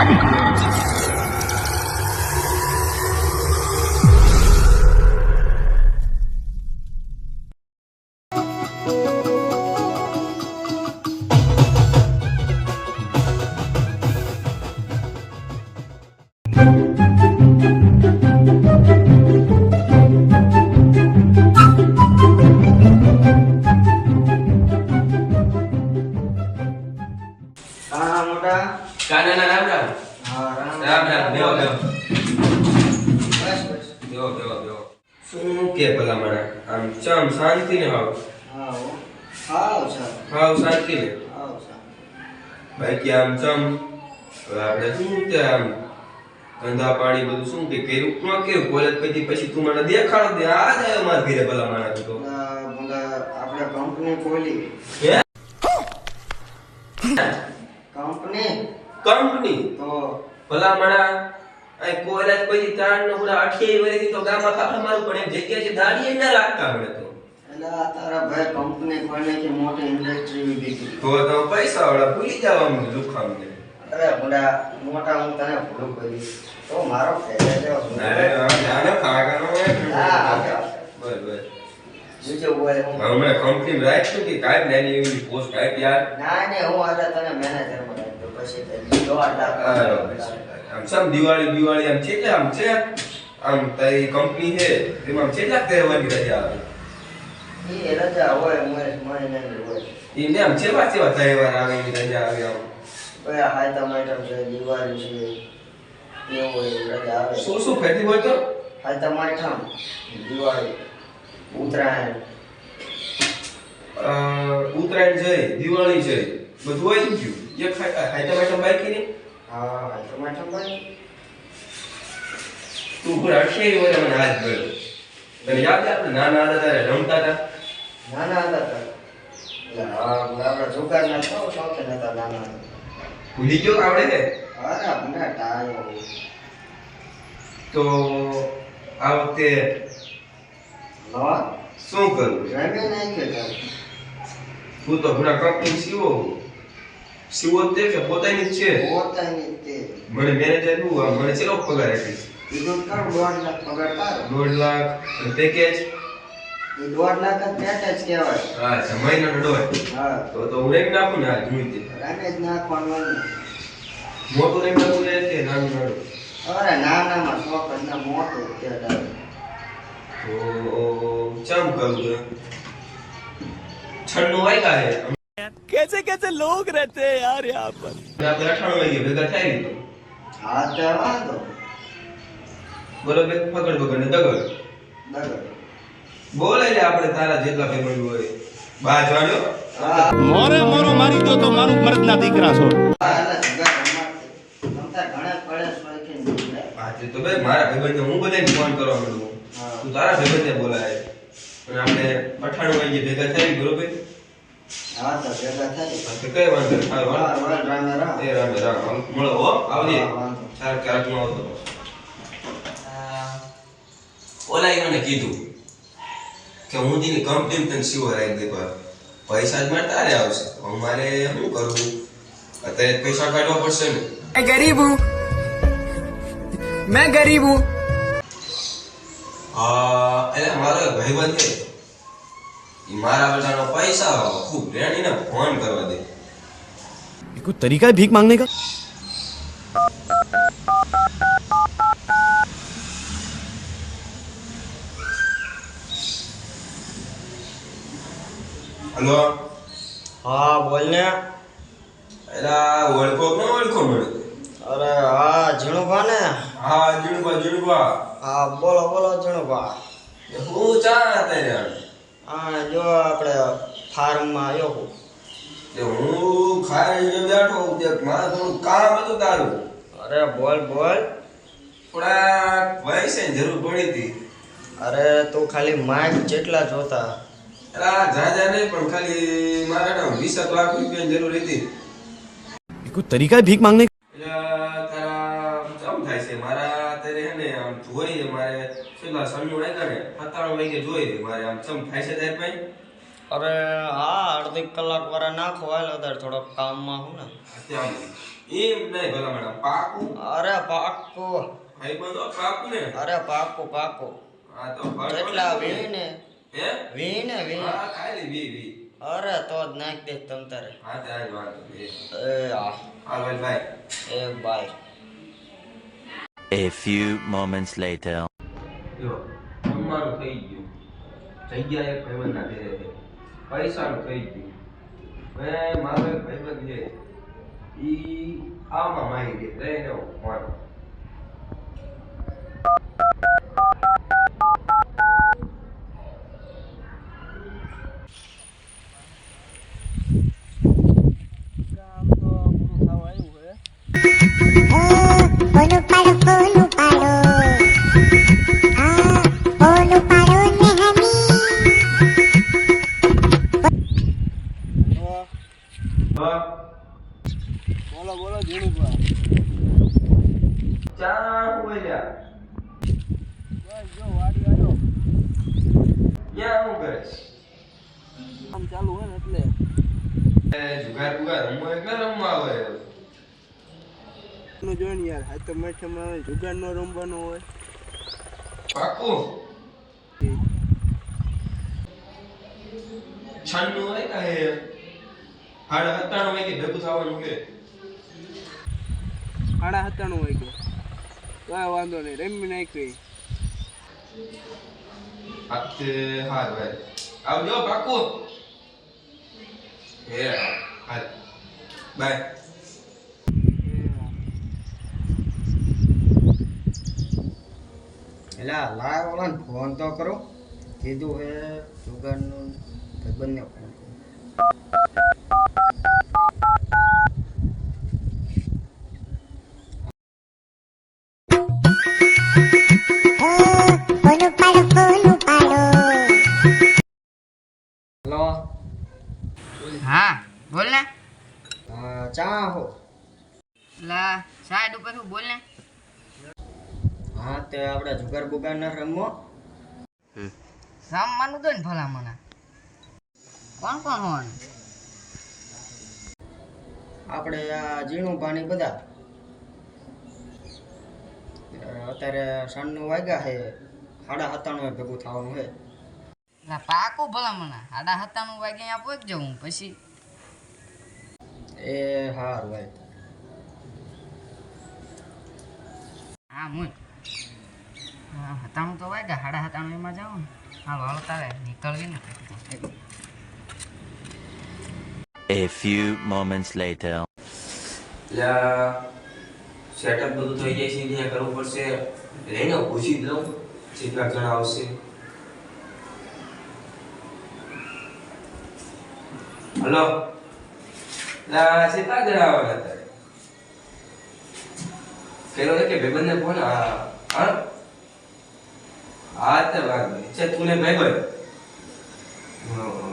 હા ચમ શાંતિ ને હાવ. હાવ હાવ શાંતિ ને. બાકી આમ ચમ? હવે આપણે શું કે આમ ધંધા પાણી બધું શું કે કર્યું? ન કર્યું કોલેજ પછી પછી તું મને દેખાડ દે. આ જ આવ્યો મારા ઘરે ભલા માણા તું તો આપણે કંપની ખોલી. હે? કંપની કંપની તો ભલા માણા? આ કોલેજ પછી ત્રણ નો પૂરા અઠ્યાવીસ વર્ષથી તો ગામમાં ખાખા મારું પણ એમ જગ્યા છે દાડીએ ના લાગતા મને તો. એટલે આ તારા ભાઈ કંપની કોને કે મોટી ઇન્ડસ્ટ્રી ઊભી કરી તો તો પૈસા વાળા ભૂલી જવાનું લુખામ ને અરે મોટા મોટા હું તને ભૂલું કરી તો મારો ફેલે અરે આને ખાવાનો હા. બસ બસ. બીજું બોલે હું હમણાં કંપની રાખ્યું કે કાઈ નાની એવી પોસ્ટ આપી યાર ના ને હું આજે તને મેનેજર બનાવી. દઉં પછી કઈ દોઢ લાખ આમ સમ દિવાળી દિવાળી આમ કેટલા આમ છે આમ તારી કંપની છે એમાં આમ કેટલા તહેવારની રજા આવે એ રજા હોય મને મહિનાની હોય એને આમ ચેવા ચેવા તહેવાર આવે એની રજા આવે આમ કોઈ હાયતમ આઈટમ છે દિવાળી છે એવું હોય રજા આવે શું શું ફેરતી હોય તો હાયતમ આઈટમ દિવાળી ઉત્તરાયણ અ, ઉત્તરાયણ છે દિવાળી છે બધું હોય જ ગયું એક આઈટમ આઈટમ બાકી નહીં હા હાયતમ આઈટમ ભાઈ તું પૂરા અઠ્યાવીસ વર્ષ મને હાથ ગયો તને યાદ છે આપણે નાના હતા ત્યારે રમતા હતા નાના હતા. એટલે હા આપણા જુગારના તો શોખીન હતા નાના ભૂલી ગયો આવડે છે અરે મને ટાયો તો આ વખતે નવા શું કરું રમી નહીં કે તું તો ઘણા કંપની સીવો સીવો જ તે કે પોતાની જ છે પોતાની તે મને મેનેજરનું આ મને ચેલો પગાર આપીશ કીધું કર દોઢ લાખ પગાર તારો દોઢ લાખ પેકેજ દોઢ લાખ જ પેટ જ કહેવાય અચ્છા મહિનાનો દોઢ હા તો તો હું રેમ નાખું ને આ જોઈ દે રમે જ નાખવાનું ને. મોટું રેમ નાખું લે કે નાનું નાનું અરે નાનામાં શોખ જ ના મોટું આવે તો ચમ કરું છન્નું આવ્યા છે कैसे कैसे लोग रहते हैं यार यहाँ पर આપણે અઠાણું વાગે ભેગા થાય ને હા તે વાંધો બરોબર પકડ પકડ ને દગડ બરાબર બોલાય લે આપણે તારા જેટલા ભાઈબંધ હોય બાજવાનો હા મોરે મોરો મારી દો તો મારું મર્દ ના દીકરા છો હા, એટલે જુગાર રમવા- રમતા ઘણા પડે શોખીન છે. આજે તો ભાઈ મારા ભાઈબંધને હું બધાને ફોન કરવા માંડું હા. તું તારા ભાઈબંધને બોલાય અને આપણે અઠાણું વાગે ભેગા થાય બરોબર હા તો ભેગા થાય તો કઈ વાંધો નહીં સારું હા, હાલો. રોજ રામે રામ. એ રામે રામ હાલ, મળો હો આવજે હા, વાંધો. સાર ક્યારેક નો આવતો ઓલા મને કીધું કે હું તેની કંપની તને સીવો રાખી દે પણ પૈસા જ મળતા રે આવશે હવે મારે શું કરવું અત્યારે જ પૈસા કાઢવા પડશે ને मैं गरीब हूँ मैं गरीब हूँ આ એટલે મારો એક ભાઈબંધ છે ઈ મારા બધાનો પૈસા ખૂબ રેણીને ફોન કરવા દે ये कोई तरीका है भीख मांगने का હલો હા બોલ ને એલા ઓળખો કે ન ઓળખો મને અરે હા ઝીણુભા ને હા જીણબા જીણબા હા બોલો બોલો ઝીણુભા હું ચા અત્યારે આ જો આપણે ફાર્મમાં આવ્યો હું. હું ખાઈ જો બેઠો હું તે મારે થોડું કામ હતું તારું. અરે બોલ બોલ. થોડા પૈસાની જરૂર પડી હતી. અરે તું ખાલી માઇક જેટલા જોતા. અરે જાજા નહીં પણ ખાલી મારે ને લાખ રૂપિયાની જરૂર હતી. કોઈ તરીકા ભીખ માંગને વાગે જોઈએ મારે આમ ચમ થાય છે તારી પાસે? અરે હા અડધી કલાક વાળા નાખો હાલ અત્યારે થોડોક કામમાં હું ને. એમ નહીં ભલા મેડમ પાકું? અરે પાકો. ભાઈ બંધો પાકું ને. અરે પાકો પાકો. હા તો કેટલા વી ને. હે? વી ને વી હા ખાલી વી વી. અરે તો જ નાખ દે તમ તારે. હા જ વાંધો એ આ હાલ ભાઈ. એ bye. A few moments later. Yo, જમવાનું થઈ ગયું. જગ્યા એક ભાઈબંધના ઘરે છે પૈસાનું થઈ ગયું હવે મારો એક ભાઈબંધ છે. ઈ આમાં મારી. દે લઈને મારો Ono કરે કામ ચાલુ હોય ને એટલે. જુગાર બુગાર રમવો એટલે રમવા આવે? નો જોઈ ને યાર હાથ તો મેઠામાં જુગાર નો રમવાનો હોય. પાકું? છન્નું હોય કે હે? હાડા સત્તાણું હોય કે ભેગું થવાનું કે? સાડા સત્તાણું કે કાંઈ વાંધો નહીં રમી નાખી હાથે હાર ભાઈ આવજો પાકું હે હાલ બાય એલા ઓલાને ફોન તો કરો. કીધું હે સુગરનું ભાઈબંધને ફોન હા તે આપણે જુગાર બુગાર ના રમવો રમવાનું તો ને ભલા મને કોણ કોણ હોવાનું? આપણે આ ઝીણું પાણી બધા. અત્યારે સાંજનું વાગ્યા છે. સાડા સત્તાણું ભેગું થવાનું છે. પાકું ભલા મને સાડા સત્તાણું વાગે અહીંયા પહોંચ જાઉં પછી. એ હાર ભાઈ હા હા સત્તાણું તો વાગ્યા સાડા હતાણું એમાં જાઉં ને. હાલો હાલો તારે નીકળવી ને. A few moments later. Setup બધું થઈ જાય છે ત્યાં કરવું પડશે. રહીને પૂછી જ લઉં કેટલા જણા આવશે. હલો લા કેટલા જણા આવ્યા અત્યારે પેલો કે ભાઈબંધને ફોન હા. હા, તો વાંધો નહીં. છે તું ને ભાઈબંધ?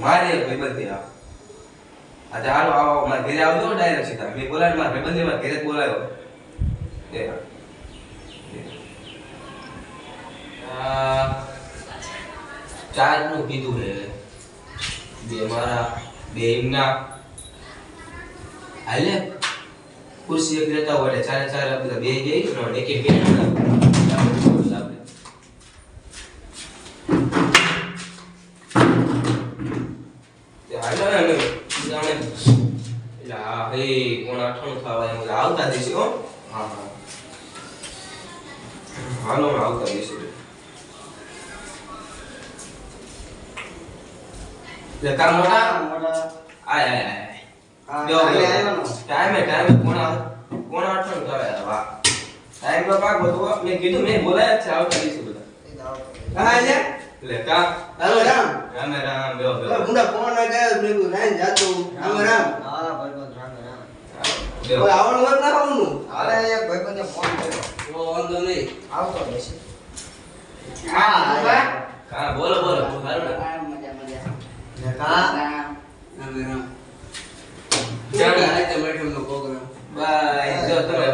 મારે ભાઈબંધ છે આ આજે હાલો, આવો આવો. મારા ઘરે આવજો, ડાયરેક્ટ સીધા. મેં બોલાવ્યો, મારા ભાઈબંધે મારા ઘરે બોલાવ્યો. એ. હા. ચારનું કીધું રે. બે મારા, બે એમના. હાલે? ખુરશી એક રહેતા હોય ચારે ચારે બધા બે જઈ એક એક બે હાલો ને અમે જાણે એટલે આ હે કોણ અઠાણું થવા એમ એટલે આવતા જઈશું હો હા હા હાલો અમે આવતા જઈશું એટલે કામ મોટા આય આય આય હા, જો કાલે આવ્યો ને? ટાઈમે ટાઈમે કોણા કોણા અઠાણું થવા આવ્યા વાહ ટાઈમ તો પાક બધું મેં કીધું મેં બોલાયા જ છે આવતા જઈશું બધા હા એટલે એટલે કા હાલો રામ રામે રામ બેહો બેહો ગુંડા ફોન ગયો મેં કીધું નાઈ જાતો રામ રામ હા ભાઈબંધ રામે રામ બેહો કોઈ આવવાનું હોય ના આવવાનું. અરે એક ભાઈબંધને ફોન કર્યો. તો વાંધો નહીં. આવતો રહેશે હા હા બોલો બોલો. સારું ને. મજા મજા. ને રામ રામ. ચાલો. ચાલો આજે મેઠમનો પ્રોગ્રામ બાય જો તમે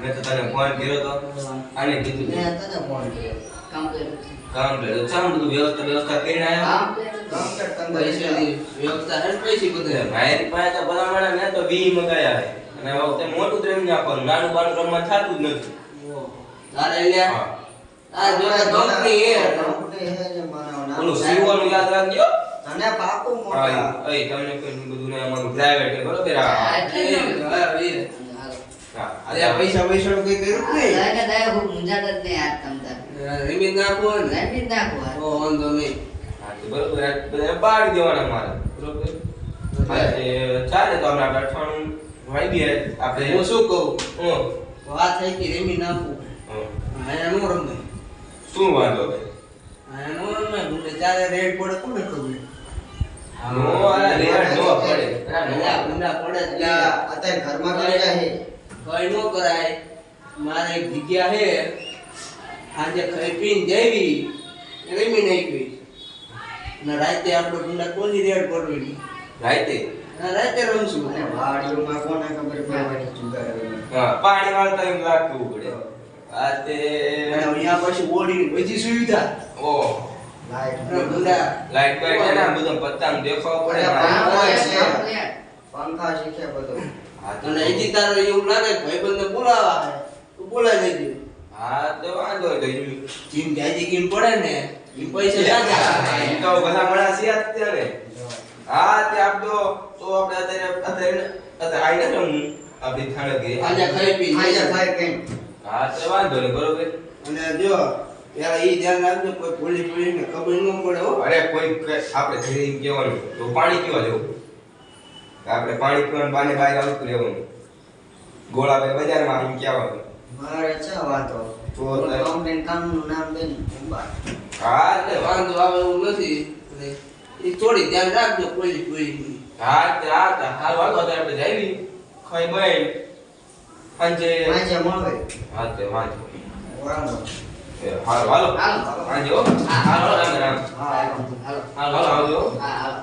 મેં તો તને ફોન કર્યો તો. આને કીધું. મેં તને ફોન કર્યો. કામ કર્યું કામ કર્યું. ચામ બધું વ્યવસ્થા વ્યવસ્થા કરીને આવ્યો. કામ પૈસાની વ્યવસ્થા હે પૈસી બધે? મારી પાસે તો ભલામણ ને તો વી મંગાયા છે અને હવે તે મોટું તો નાખવાનું આપવાનું નાનું બાનું રમવા થતું જ નથી. તારે હા. આ જો આ કંપની બનાવનાર. ઓલું સીવવાનું યાદ રાખજો. તને પાકું મોટા. એ તમને કોઈ બધું ને અમારું પ્રાઇવેટ છે બરોબર? હા, આ એટલે ને. આ પૈસા પૈસા કઈ કર્યું નહીં? દાયને દાય હું મૂંઝાત જ નહીં આજ તમ તાર. રીમિત ને. નાખો વાંધો નહીં. બરોબર. આ પાડી દેવાના મારે. બરોબર? ચાલે તો આપણે અઠવાણું બી આપણે હું શું કહું? હં, વાત થઈ કે રેમી નાખું. હં. આયા નો રમે. શું વાંધો ભાઈ? આયા નો રમે. ગુડે ચાલે રેડ પડે કોને ખબર? નો આ રેડ નો પડે. ના, નો ગુંડા પડે. એટલે અત્યારે ઘરમાં કરે છે કઈ નો કરાય. મારે એક જગ્યા છે આજે ખાઈ પીને જઈવી. રેમી નાખવી. અને રાતે આપણે ગુંડા કોની રેડ પડવી? રાતે? રાતે રમશું અને વાડીઓમાં કોને ખબર પડવાની જુગાર હા પાણી વાળતા એમ લાગતું પડે. આ અને અહીંયા પછી ઓડીની બધી સુવિધા. ઓ. લાઈટ લાઈટ બાઈટ છે ને આ દેખાવ પડે. અરે ને. હા, હોય છે. હા, પંખા શીખે બધું. હા તો અને એથી એવું લાગે કે ભાઈબંધને બોલાવા હે તો બોલાવી લેજો હા તો વાંધો નહીં. જીમ જાજી કીમ પડે ને એ પૈસા તો બધા મળ્યા છે અત્યારે. હા તે આપ તો તો આપણે અત્યારે અત્યારે અત્યારે આઈને હું. આપણી થાળે ગઈ. આજે ખાઈ પી આયા થાય કઈ હા તો વાંધો નહીં બરોબર. અને જો યાર ઈ ધ્યાન રાખજો કોઈ પોલીસ પોલીસ ને ખબર ન પડે હો. અરે કોઈ આપણે ઘરે એમ કહેવાનું. તો પાણી પીવા જવું. આપણે પાણી પીવાનું બાને બહાર આવતું રહેવાનું. ગોળા ભાઈ બજારમાં એમ કહેવાનું. મારે છે વાતો તો કમ્પ્લેન કામનું નામ ઊભા. હા એટલે વાંધો વાંધો આવે એવું નથી. એ થોડી ધ્યાન રાખજો કોઈ કોઈ હા હા હા વાંધો આપણે જઈ ખાઈ બઈ સાંજે સાંજે મળે. હા તે વાંધો વાંધો હાલો હાલો. હાલો હાલ. હો. હાલો રામ રામ. હા હાલ. હાલો હાલો આવજો હા હાલો.